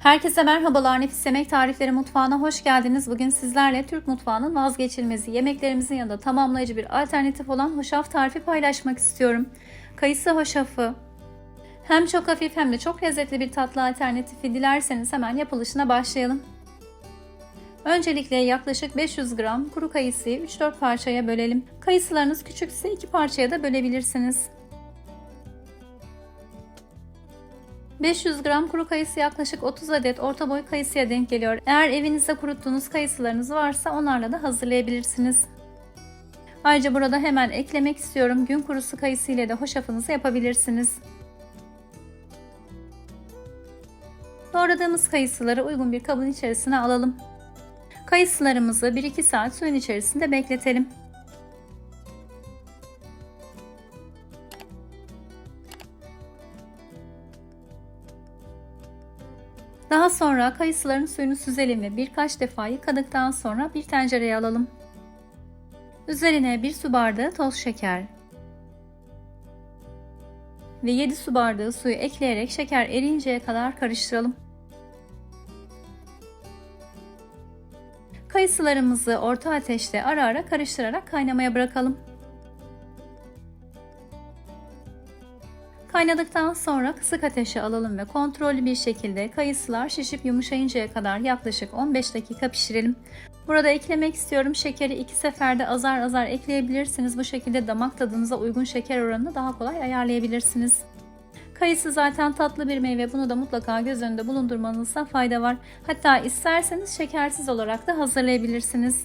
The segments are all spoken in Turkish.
Herkese merhabalar. Nefis Yemek Tarifleri Mutfağı'na hoş geldiniz. Bugün sizlerle Türk mutfağının vazgeçilmezi yemeklerimizin yanında tamamlayıcı bir alternatif olan hoşaf tarifi paylaşmak istiyorum. Kayısı hoşafı. Hem çok hafif hem de çok lezzetli bir tatlı alternatifi dilerseniz hemen yapılışına başlayalım. Öncelikle yaklaşık 500 gram kuru kayısıyı 3-4 parçaya bölelim. Kayısılarınız küçükse 2 parçaya da bölebilirsiniz. 500 gram kuru kayısı yaklaşık 30 adet orta boy kayısıya denk geliyor. Eğer evinizde kuruttuğunuz kayısılarınız varsa onlarla da hazırlayabilirsiniz. Ayrıca burada hemen eklemek istiyorum. Gün kurusu kayısı ile de hoşafınızı yapabilirsiniz. Doğradığımız kayısıları uygun bir kabın içerisine alalım. Kayısılarımızı 1-2 saat suyun içerisinde bekletelim. Daha sonra kayısıların suyunu süzelim ve birkaç defa yıkadıktan sonra bir tencereye alalım. Üzerine 1 su bardağı toz şeker ve 7 su bardağı suyu ekleyerek şeker eriyinceye kadar karıştıralım. Kayısılarımızı orta ateşte ara ara karıştırarak kaynamaya bırakalım. Kaynadıktan sonra kısık ateşe alalım ve kontrollü bir şekilde kayısılar şişip yumuşayıncaya kadar yaklaşık 15 dakika pişirelim. Burada eklemek istiyorum şekeri iki seferde azar azar ekleyebilirsiniz. Bu şekilde damak tadınıza uygun şeker oranını daha kolay ayarlayabilirsiniz. Kayısı zaten tatlı bir meyve. Bunu da mutlaka göz önünde bulundurmanızda fayda var. Hatta isterseniz şekersiz olarak da hazırlayabilirsiniz.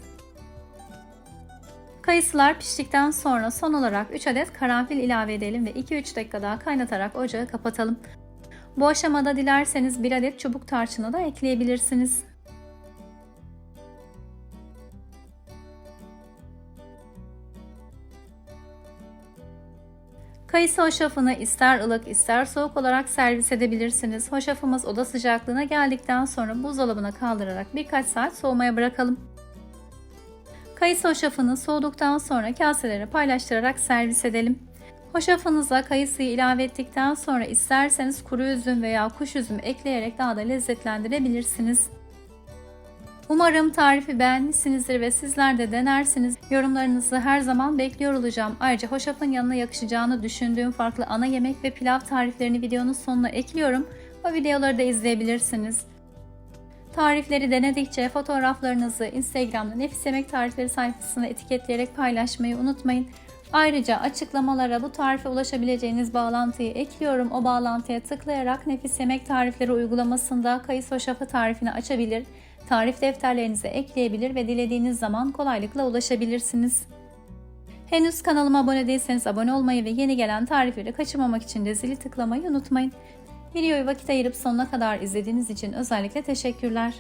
Kayısılar piştikten sonra son olarak 3 adet karanfil ilave edelim ve 2-3 dakika daha kaynatarak ocağı kapatalım. Bu aşamada dilerseniz 1 adet çubuk tarçını da ekleyebilirsiniz. Kayısı hoşafını ister ılık ister soğuk olarak servis edebilirsiniz. Hoşafımız oda sıcaklığına geldikten sonra buzdolabına kaldırarak birkaç saat soğumaya bırakalım. Kayısı hoşafını soğuduktan sonra kaselere paylaştırarak servis edelim. Hoşafınıza kayısıyı ilave ettikten sonra isterseniz kuru üzüm veya kuş üzüm ekleyerek daha da lezzetlendirebilirsiniz. Umarım tarifi beğenmişsinizdir ve sizler de denersiniz. Yorumlarınızı her zaman bekliyor olacağım. Ayrıca hoşafın yanına yakışacağını düşündüğüm farklı ana yemek ve pilav tariflerini videonun sonuna ekliyorum. O videoları da izleyebilirsiniz. Tarifleri denedikçe fotoğraflarınızı Instagram'da Nefis Yemek Tarifleri sayfasına etiketleyerek paylaşmayı unutmayın. Ayrıca açıklamalara bu tarife ulaşabileceğiniz bağlantıyı ekliyorum. O bağlantıya tıklayarak Nefis Yemek Tarifleri uygulamasında kayısı hoşafı tarifini açabilir, tarif defterlerinize ekleyebilir ve dilediğiniz zaman kolaylıkla ulaşabilirsiniz. Henüz kanalıma abone değilseniz abone olmayı ve yeni gelen tarifleri kaçırmamak için de zili tıklamayı unutmayın. Videoyu vakit ayırıp sonuna kadar izlediğiniz için özellikle teşekkürler.